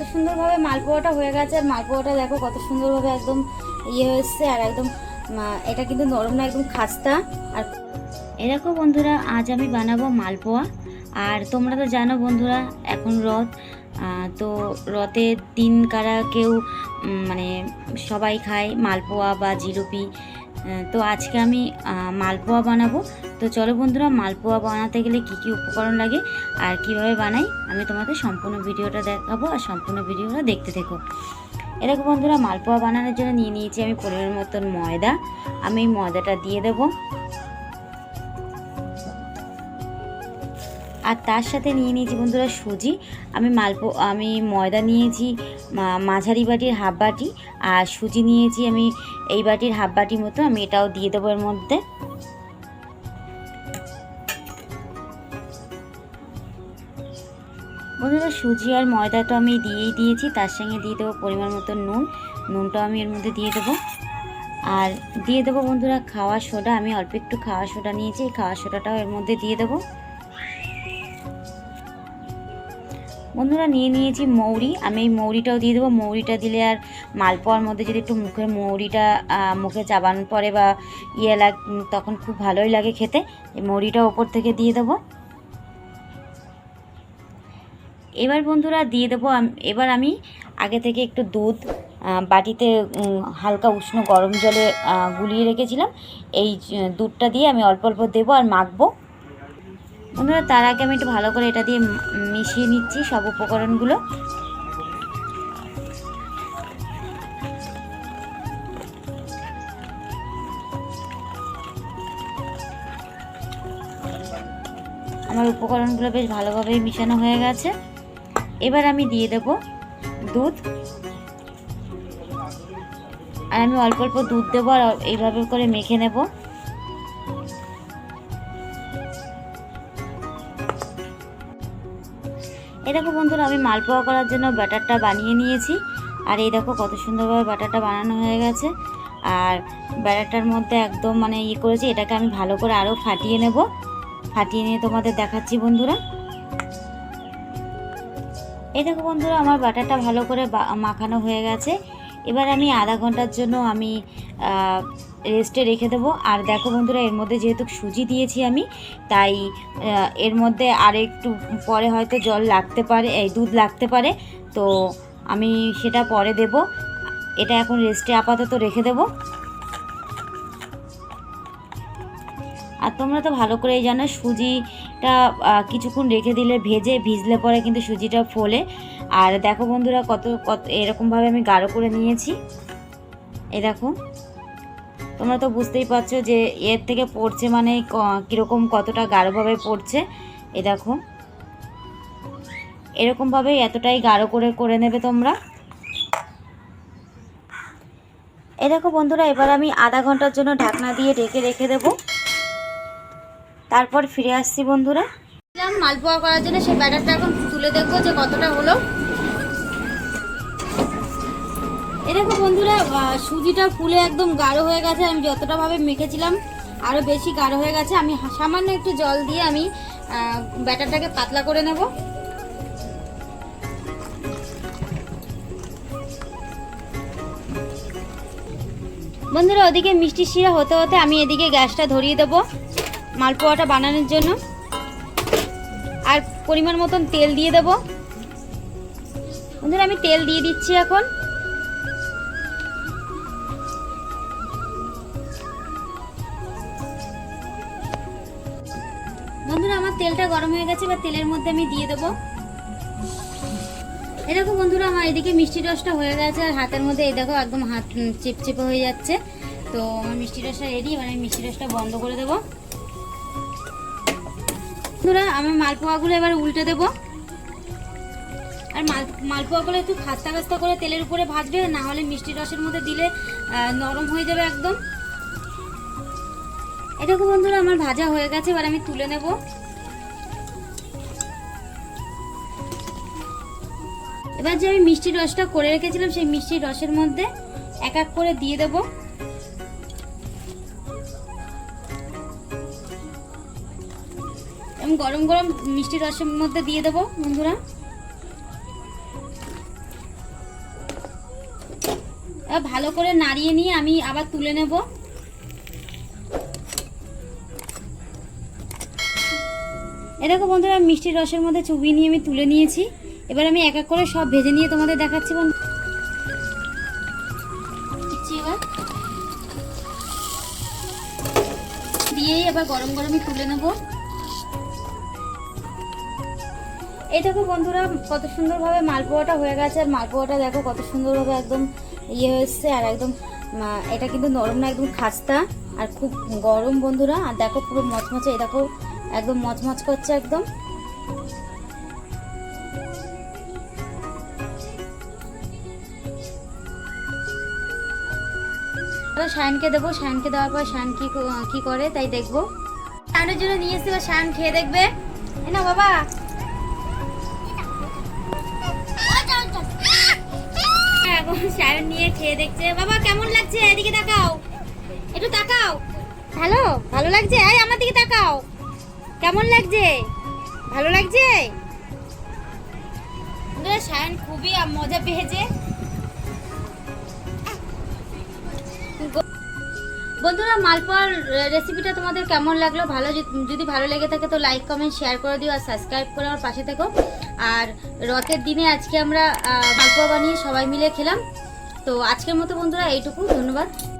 কত সুন্দরভাবে মালপোয়াটা হয়ে গেছে। আর মালপোয়াটা দেখো কত সুন্দরভাবে একদম ইয়ে হয়েছে আর একদম এটা কিন্তু নরম না, একদম খাস্তা। আর এরকম বন্ধুরা, আজ আমি বানাবো মালপোয়া। আর তোমরা তো জানো বন্ধুরা, এখন রথ। তো রথের দিন কারা কেউ মানে সবাই খায় মালপোয়া বা জিলিপি। তো আজকে আমি মালপোয়া বানাবো। তো চলো বন্ধুরা, মালপোয়া বানাতে গেলে কি কি উপকরণ লাগে আর কীভাবে বানাই, আমি তোমাদের সম্পূর্ণ ভিডিওটা দেখাবো আর সম্পূর্ণ ভিডিওটা দেখতে থেকো। এরকম বন্ধুরা, মালপোয়া বানানোর জন্য নিয়ে নিয়েছি আমি পরিমাণ মতন ময়দা। আমি ময়দাটা দিয়ে দেবো। আর তার সাথে নিয়ে নিয়েছি বন্ধুরা সুজি। আমি মালপো, আমি ময়দা নিয়েছি মাঝারি বাটির হাফ বাটি, আর সুজি নিয়েছি আমি এই বাটির হাফ বাটি মতো, আমি এটাও দিয়ে দেবো এর মধ্যে। বন্ধুরা সুজি আর ময়দা তো আমি দিয়েই দিয়েছি, তার সঙ্গে দিয়ে দেবো পরিমাণ মতো নুন। নুনটাও আমি এর মধ্যে দিয়ে দেবো। আর দিয়ে দেবো বন্ধুরা খাওয়া সোডা, আমি অল্প একটু খাওয়া সোডা নিয়েছি, এই খাওয়া সোডাটাও এর মধ্যে দিয়ে দেবো। বন্ধুরা, নিয়ে নিয়েছি মৌরি। আমি এই মৌরিটাও দিয়ে দেবো। মৌরিটা দিলে আর মালপোয়ার মধ্যে যদি একটু মুখে মৌরিটা মুখে চাবান পরে বা ইয়ে লাগ, তখন খুব ভালোই লাগে খেতে। এই মৌরিটা ওপর থেকে দিয়ে দেবো। এবার বন্ধুরা দিয়ে দেবো এবার আমি আগে থেকে একটু দুধ বাটিতে হালকা উষ্ণ গরম জলে গুলিয়ে রেখেছিলাম। এই দুধটা দিয়ে আমি অল্প অল্প দেবো আর মাখবো। বন্ধুরা, তার আগে আমি একটু ভালো করে এটা দিয়ে মিশিয়ে নিচ্ছি সব উপকরণগুলো। আমার উপকরণগুলো বেশ ভালোভাবে মিশানো হয়ে গেছে। এবার আমি দিয়ে দেব দুধ। আর আমি অল্প অল্প দুধ দেবো আর এইভাবে করে মেখে নেব। এই দেখো বন্ধুরা, আমি মালপোয়া করার জন্য ব্যাটারটা বানিয়ে নিয়েছি। আর এই দেখো কত সুন্দরভাবে ব্যাটারটা বানানো হয়ে গেছে। আর ব্যাটারটার মধ্যে একদম মানে ইয়ে করেছি, এটাকে আমি ভালো করে আরও ফাটিয়ে নেব। ফাটিয়ে নিয়ে তোমাদের দেখাচ্ছি বন্ধুরা। এই দেখো বন্ধুরা, আমার ব্যাটারটা ভালো করে মাখানো হয়ে গেছে। এবার আমি আধা ঘণ্টার জন্য আমি রেস্টে রেখে দেবো। আর দেখো বন্ধুরা, এর মধ্যে যেহেতু সুজি দিয়েছি আমি, তাই এর মধ্যে আর একটু পরে হয়তো জল লাগতে পারে, এই দুধ লাগতে পারে। তো আমি সেটা পরে দেব। এটা এখন রেস্টে আপাতত রেখে দেব। আর তোমরা তো ভালো করেই জানো, সুজিটা কিছুক্ষণ রেখে দিলে ভেজে, ভিজলে পরে কিন্তু সুজিটা ফোলে। আর দেখো বন্ধুরা, কত কত, এরকমভাবে আমি গাঢ় করে নিয়েছি। এই দেখো। তোমরা তো বুঝতেই পারছ যে এর থেকে পড়ছে মানে কীরকম কতটা গাঢ়ভাবে পড়ছে। এ দেখো। এরকমভাবে এতটাই গাঢ় করে করে নেবে তোমরা। এ দেখো বন্ধুরা, এবার আমি আধা ঘণ্টার জন্য ঢাকনা দিয়ে ঢেকে রেখে দেব। তারপর ফিরে আসছি বন্ধুরা। মালপোয়া করার জন্য সেই ব্যাটারটা এখন তুলে দেখব যে কতটা হলো। এ দেখো বন্ধুরা সুজিটা ফুলে একদম গাঢ় হয়ে গেছে, আমি যতটা ভাবে মেখেছিলাম আরও বেশি গাঢ় হয়ে গেছে। আমি সামান্য একটু জল দিয়ে আমি ব্যাটারটাকে পাতলা করে নেব। বন্ধুরা, ওদিকে মিষ্টি শিরা হতে হতে আমি এদিকে গ্যাসটা ধরিয়ে দেবো, মালপোয়াটা বানানোর জন্য। আর পরিমাণ মতন তেল দিয়ে দেবো। বন্ধুরা, আমি তেল দিয়ে দিচ্ছি এখন। বন্ধুরা, আমার তেলটা গরম হয়ে গেছে, এবার তেলের মধ্যে আমি দিয়ে দেবো। দেখো বন্ধুরা, আমার এদিকে মিষ্টি রসটা হয়ে গেছে, আর হাতের মধ্যে এই দেখো একদম হাত চিপচিপে হয়ে যাচ্ছে। তো আমার মিষ্টি রসটা রেডি আমি মিষ্টি রসটা বন্ধ করে দেবো। বন্ধুরা আমি মালপোয়াগুলো এবার উল্টে দেবো। আর মাল, মালপোয়াগুলো একটু খাস্তা খাস্তা করে তেলের উপরে ভাজবে, না হলে মিষ্টি রসের মধ্যে দিলে নরম হয়ে যাবে একদম। দেখো বন্ধুরা আমার ভাজা হয়ে গেছে, এবার আমি তুলে নেব। এবার যে আমি মিষ্টি রসটা করে রেখেছিলাম, সেই মিষ্টি রসের মধ্যে এক এক করে দিয়ে দেব। আমি গরম গরম মিষ্টি রসের মধ্যে দিয়ে দেবো, বন্ধুরা। ভালো করে নাড়িয়ে নিয়ে আমি আবার তুলে নেব। এ দেখো বন্ধুরা মিষ্টির রসের মধ্যে চুবিয়ে নিয়ে আমি তুলে নিয়েছি। এবার আমি এক এক করে সব ভেজে নিয়ে তোমাদের দেখাচ্ছি দিয়েই এবার গরম গরমই তুলে নেব। এই দেখো বন্ধুরা, কত সুন্দরভাবে মালপোয়াটা হয়ে গেছে। আর মালপোয়াটা দেখো কত সুন্দরভাবে একদম ইয়ে হয়েছে আর একদম এটা কিন্তু নরম না, একদম খাস্তা। আর খুব গরম বন্ধুরা। আর দেখো পুরো মচমচে, এই দেখো একদম মচমচ করছে একদম। শায়নকে দেবো। শায়নকে দেওয়ার পর শায়ন কি ক- করে তাই দেখব। শায়নের জন্য নিয়ে এসে শায়ন খেয়ে দেখবে। না বাবা। এখন শায়ন নিয়ে খেয়ে দেখছে। বাবা, কেমন লাগছে? এদিকে তাকাও। একটু তাকাও। ভালো? ভালো লাগছে? এই, আমার দিকে তাকাও। কেমন লাগছে? ভালো লাগছে? বন্ধুরা, খুবই মজা পেয়েছে। বন্ধুরা মালপোয়ার রেসিপিটা তোমাদের কেমন লাগল? ভালো যদি- ভালো লেগে থাকে তো লাইক কমেন্ট শেয়ার করে দিও আর সাবস্ক্রাইব করে আমার পাশে থেকো। আর রথের দিনে আজকে আমরা মালপোয়া বানিয়ে সবাই মিলে খেলাম। তো আজকের মতো বন্ধুরা এইটুকু। ধন্যবাদ।